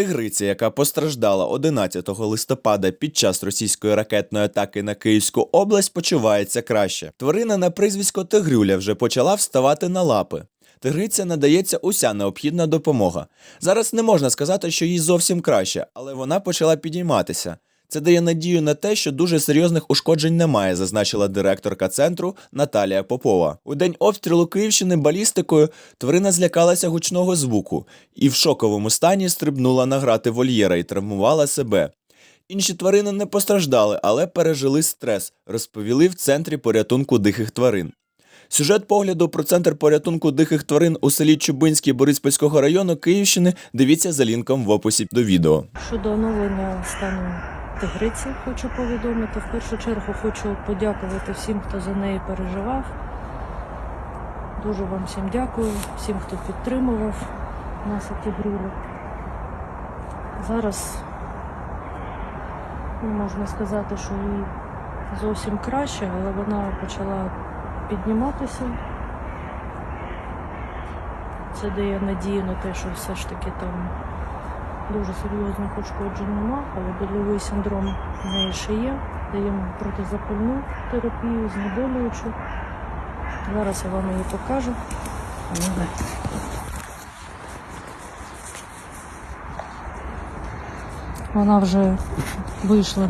Тигриця, яка постраждала 11 листопада під час російської ракетної атаки на Київську область, почувається краще. Тварина на прізвисько Тигрюля вже почала вставати на лапи. Тигриця надається уся необхідна допомога. Зараз не можна сказати, що їй зовсім краще, але вона почала підійматися. Це дає надію на те, що дуже серйозних ушкоджень немає, зазначила директорка центру Наталія Попова. У день обстрілу Київщини балістикою тварина злякалася гучного звуку і в шоковому стані стрибнула на грати вольєра і травмувала себе. Інші тварини не постраждали, але пережили стрес, розповіли в центрі порятунку диких тварин. Сюжет погляду про центр порятунку диких тварин у селі Чубинській Бориспільського району Київщини дивіться за лінком в описі до відео. Щодо оновлення стану тигриці хочу повідомити. В першу чергу хочу подякувати всім, хто за неї переживав. Дуже вам всім дякую, всім, хто підтримував нас і тигрюлю. Зараз ну, можна сказати, що їй зовсім краще, але вона почала підніматися. Це дає надію на те, що все ж таки там дуже серйозних ушкоджень нема, але больовий синдром в неї ще є. Даємо протизапальну терапію, знеболюючу. Зараз я вам її покажу. Вона вже вийшла